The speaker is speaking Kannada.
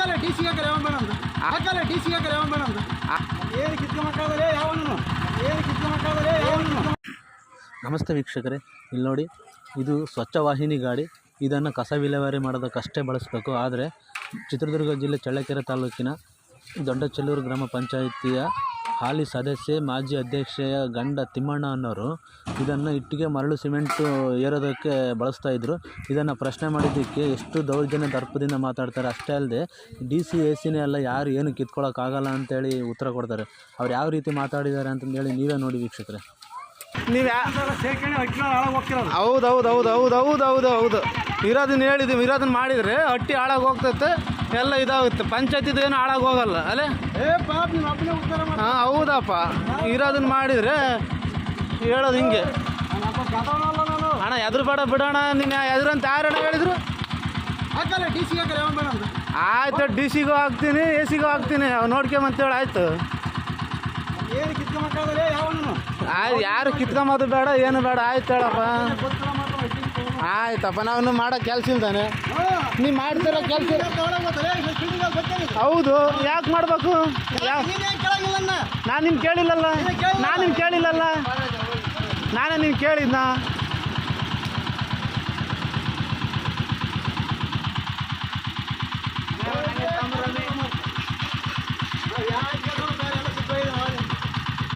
ಹಾಕಲ್ಲ ಡಿ ಸಿ ಹಾಕಲ್ಲ ಯಾವ ಮೇಡಮ್ ಹಾಕಲ್ಲ ಡಿ ಸಿ ಹಾಕಲ್ಲ ಯಾವ ಮೇಡಮ್ ಏನು ಕಿತ್ಕೊಂಬಕ್ಕಾಗಲೇ ಯಾವನು ಏನು ಕಿತ್ಕೊಂಬಕ್ಕಾಗಲೇ ಯಾವನು ನಮಸ್ತೆ ವೀಕ್ಷಕರೇ ಇಲ್ಲಿ ನೋಡಿ ಇದು ಸ್ವಚ್ಛ ವಾಹಿನಿ ಗಾಡಿ. ಇದನ್ನು ಕಸ ವಿಲೇವಾರಿ ಮಾಡೋದಕ್ಕಷ್ಟೇ ಬಳಸಬೇಕು. ಆದರೆ ಚಿತ್ರದುರ್ಗ ಜಿಲ್ಲೆ ಚಳ್ಳಕೆರೆ ತಾಲೂಕಿನ ದೊಡ್ಡ ಚೆಲ್ಲೂರು ಗ್ರಾಮ ಪಂಚಾಯಿತಿಯ ಹಾಲಿ ಸದಸ್ಯೆ ಮಾಜಿ ಅಧ್ಯಕ್ಷೆಯ ಗಂಡ ತಿಮ್ಮಣ್ಣ ಅನ್ನೋರು ಇದನ್ನು ಇಟ್ಟಿಗೆ ಮರಳು ಸಿಮೆಂಟು ಏರೋದಕ್ಕೆ ಬಳಸ್ತಾ ಇದ್ದರು ಇದನ್ನು ಪ್ರಶ್ನೆ ಮಾಡಿದ್ದಕ್ಕೆ ಎಷ್ಟು ದೌರ್ಜನ್ಯ ದರ್ಪದಿಂದ ಮಾತಾಡ್ತಾರೆ ಅಷ್ಟೇ ಅಲ್ಲದೆ ಡಿ ಸಿ ಎ ಸಿನೇ ಅಲ್ಲ ಯಾರು ಏನು ಕಿತ್ಕೊಳ್ಳೋಕ್ಕಾಗಲ್ಲ ಅಂತೇಳಿ ಉತ್ತರ ಕೊಡ್ತಾರೆ. ಅವ್ರು ಯಾವ ರೀತಿ ಮಾತಾಡಿದ್ದಾರೆ ಅಂತಂದೇಳಿ ನೀವೇ ನೋಡಿ ವೀಕ್ಷಕರೇ. ನೀವು ಹೌದು ಹೌದು ಹೌದು ಹೌದು ಹೌದು ಹೌದು. ಇರೋದನ್ನ ಹೇಳಿದ್ದೀವಿ ಇರೋದನ್ನ ಮಾಡಿದರೆ ಹಟ್ಟಿ ಹಾಳಾಗಿ ಹೋಗ್ತೈತೆ ಎಲ್ಲ ಇದಾಗುತ್ತೆ. ಪಂಚಾಯತಿದು ಏನು ಹಾಳಾಗಿ ಹೋಗಲ್ಲ ಅಲ್ಲೇ ಹಾಂ ಹೌದಪ್ಪ. ಇರೋದನ್ನ ಮಾಡಿದರೆ ಹೇಳೋದು ಹಿಂಗೆ. ಅಣ್ಣ ಎದುರು ಬೇಡ ಬಿಡೋಣ ನಿನ್ನ ಎದುರಂತ ಯಾರಣ್ಣ ಹೇಳಿದ್ರು? ಆಯ್ತು ಡಿ ಸಿಗೂ ಹಾಕ್ತೀನಿ ಎ ಸಿಗೂ ಹಾಕ್ತೀನಿ ನೋಡ್ಕೊಂಬಂತೇಳಿ ಆಯ್ತು. ಆಯ್ತು ಯಾರು ಕಿತ್ಕೊಂಬೋದು ಬೇಡ ಏನು ಬೇಡ ಆಯ್ತು ಹೇಳಪ್ಪ. ಆಯ್ತಪ್ಪ ನಾವು ಮಾಡೋ ಕೆಲಸ ಇಲ್ದಾನೆ ನೀವು ಮಾಡ್ತಿರೋ ಕೆಲಸ ಹೌದು, ಯಾಕೆ ಮಾಡಬೇಕು? ನೀನೇನು ನಾನು ನಿನ್ನ ಕೇಳಿಲ್ಲಲ್ಲ. ನಾನು ನಿನ್ನ ಕೇಳಿಲ್ಲಲ್ಲ. ನಾನೇ ನೀನು ಕೇಳಿದ್ನ?